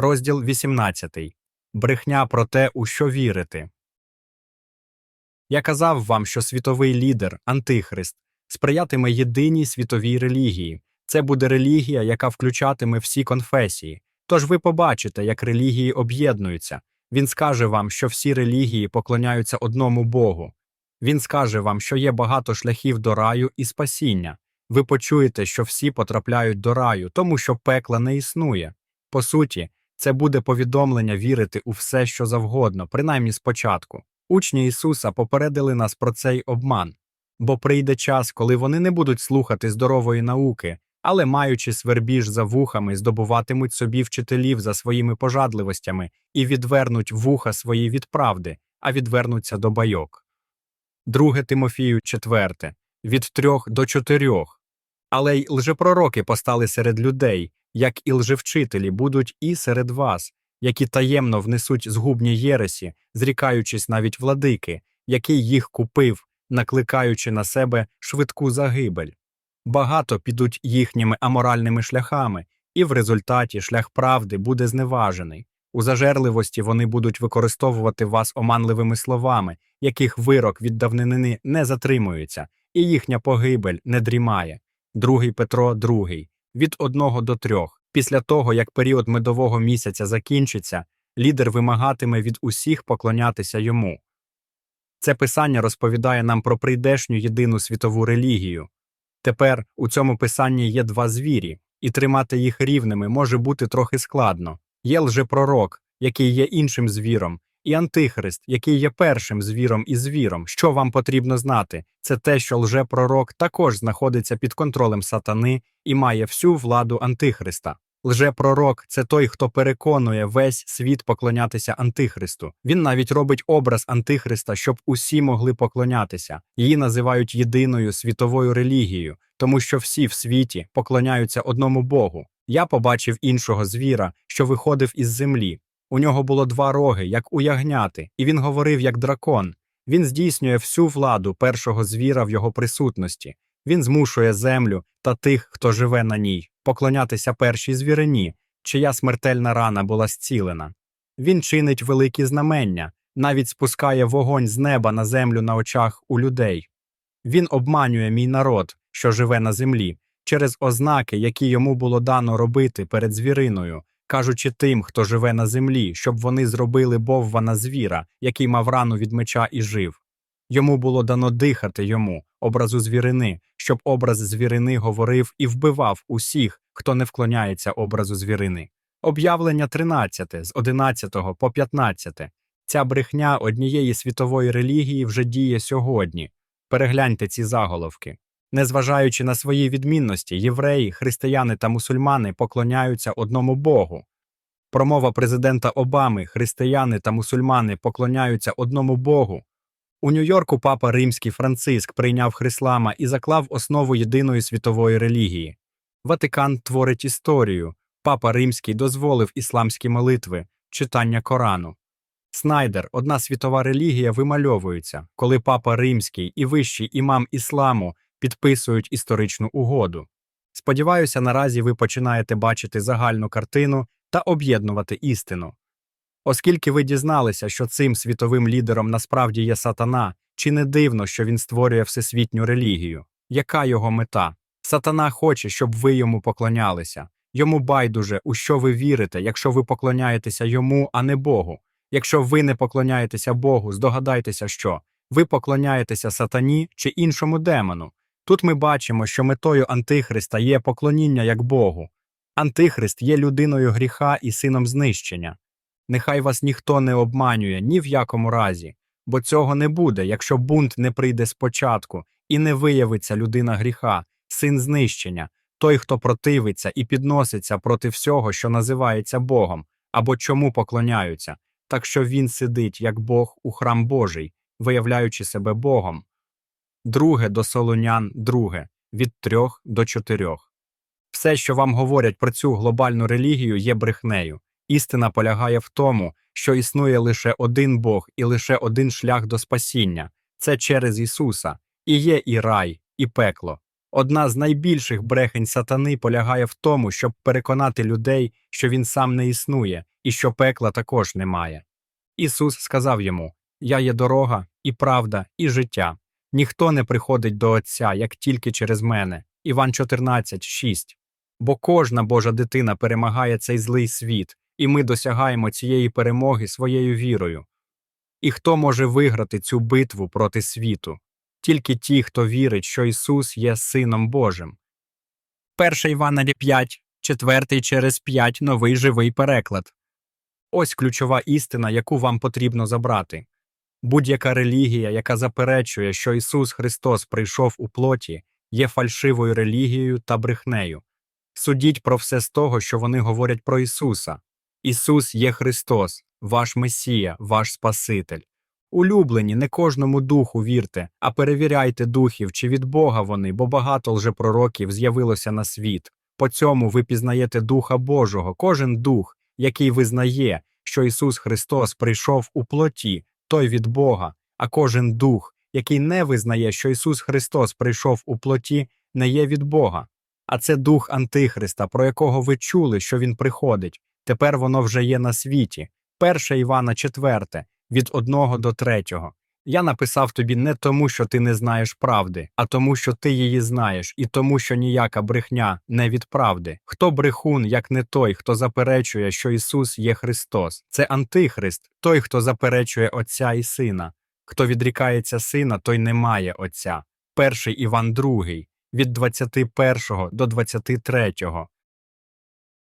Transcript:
Розділ 18. Брехня про те, у що вірити. Я казав вам, що світовий лідер, антихрист, сприятиме єдиній світовій релігії. Це буде релігія, яка включатиме всі конфесії. Тож ви побачите, як релігії об'єднуються. Він скаже вам, що всі релігії поклоняються одному Богу. Він скаже вам, що є багато шляхів до раю і спасіння. Ви почуєте, що всі потрапляють до раю, тому що пекла не існує. По суті, це буде повідомлення вірити у все, що завгодно, принаймні спочатку. Учні Ісуса попередили нас про цей обман, бо прийде час, коли вони не будуть слухати здорової науки, але, маючи свербіж за вухами, здобуватимуть собі вчителів за своїми пожадливостями і відвернуть вуха свої від правди, а відвернуться до байок. Друге Тимофію четверте від трьох до чотирьох. Але й лжепророки постали серед людей, як і лжевчителі будуть і серед вас, які таємно внесуть згубні єресі, зрікаючись навіть владики, який їх купив, накликаючи на себе швидку загибель. Багато підуть їхніми аморальними шляхами, і в результаті шлях правди буде зневажений. У зажерливості вони будуть використовувати вас оманливими словами, яких вирок від давнини не затримується, і їхня погибель не дрімає. Другий Петро, другий, від одного до трьох. Після того, як період медового місяця закінчиться, лідер вимагатиме від усіх поклонятися йому. Це писання розповідає нам про прийдешню єдину світову релігію. Тепер у цьому писанні є два звірі, і тримати їх рівними може бути трохи складно. Є лжепророк, який є іншим звіром, і антихрист, який є першим звіром і звіром. Що вам потрібно знати, це те, що лжепророк також знаходиться під контролем сатани і має всю владу антихриста. Лжепророк це той, хто переконує весь світ поклонятися антихристу. Він навіть робить образ антихриста, щоб усі могли поклонятися. Її називають єдиною світовою релігією, тому що всі в світі поклоняються одному Богу. Я побачив іншого звіра, що виходив із землі. У нього було два роги, як у ягняти, і він говорив як дракон. Він здійснює всю владу першого звіра в його присутності. Він змушує землю та тих, хто живе на ній, поклонятися першій звірині, чия смертельна рана була зцілена. Він чинить великі знамення, навіть спускає вогонь з неба на землю на очах у людей. Він обманює мій народ, що живе на землі, через ознаки, які йому було дано робити перед звіриною, кажучи тим, хто живе на землі, щоб вони зробили бовва на звіра, який мав рану від меча і жив. Йому було дано дихати йому, образу звірини, щоб образ звірини говорив і вбивав усіх, хто не вклоняється образу звірини. Об'явлення 13 з 11 по 15. Ця брехня однієї світової релігії вже діє сьогодні. Перегляньте ці заголовки. Незважаючи на свої відмінності, євреї, християни та мусульмани поклоняються одному Богу. Промова президента Обами, християни та мусульмани поклоняються одному Богу. У Нью-Йорку папа римський Франциск прийняв хрислама і заклав основу єдиної світової релігії. Ватикан творить історію. Папа Римський дозволив ісламські молитви, читання Корану. Снайдер, одна світова релігія, вимальовується, коли папа Римський і вищий імам ісламу підписують історичну угоду. Сподіваюся, наразі ви починаєте бачити загальну картину та об'єднувати істину. Оскільки ви дізналися, що цим світовим лідером насправді є сатана, чи не дивно, що він створює всесвітню релігію? Яка його мета? Сатана хоче, щоб ви йому поклонялися. Йому байдуже, у що ви вірите, якщо ви поклоняєтеся йому, а не Богу. Якщо ви не поклоняєтеся Богу, здогадайтеся, що ви поклоняєтеся сатані чи іншому демону. Тут ми бачимо, що метою Антихриста є поклоніння як Богу. Антихрист є людиною гріха і сином знищення. Нехай вас ніхто не обманює ні в якому разі, бо цього не буде, якщо бунт не прийде спочатку і не виявиться людина гріха, син знищення, той, хто противиться і підноситься проти всього, що називається Богом, або чому поклоняються, так що він сидить як Бог у храм Божий, виявляючи себе Богом. Друге до Солонян, друге від трьох до чотирьох. Все, що вам говорять про цю глобальну релігію, є брехнею. Істина полягає в тому, що існує лише один Бог і лише один шлях до спасіння це через Ісуса, і є і рай, і пекло. Одна з найбільших брехень сатани полягає в тому, щоб переконати людей, що він сам не існує, і що пекла також немає. Ісус сказав йому: Я є дорога, і правда, і життя. Ніхто не приходить до Отця, як тільки через мене. Іван 14, 6. Бо кожна Божа дитина перемагає цей злий світ, і ми досягаємо цієї перемоги своєю вірою. І хто може виграти цю битву проти світу? Тільки ті, хто вірить, що Ісус є Сином Божим. 1 Івана 5, 4 через 5 новий живий переклад. Ось ключова істина, яку вам потрібно забрати. Будь-яка релігія, яка заперечує, що Ісус Христос прийшов у плоті, є фальшивою релігією та брехнею. Судіть про все з того, що вони говорять про Ісуса. Ісус є Христос, ваш Месія, ваш Спаситель. Улюблені, не кожному духу вірте, а перевіряйте духів, чи від Бога вони, бо багато лжепророків з'явилося на світ. По цьому ви пізнаєте Духа Божого, кожен дух, який визнає, що Ісус Христос прийшов у плоті, той від Бога, а кожен дух, який не визнає, що Ісус Христос прийшов у плоті, не є від Бога. А це дух Антихриста, про якого ви чули, що він приходить. Тепер воно вже є на світі. 1 Івана 4, від 1 до 3. Я написав тобі не тому, що ти не знаєш правди, а тому, що ти її знаєш, і тому, що ніяка брехня не від правди. Хто брехун, як не той, хто заперечує, що Ісус є Христос? Це Антихрист, той, хто заперечує Отця і Сина. Хто відрікається сина, той не має Отця. 1 Іван 2, від 21 до 23.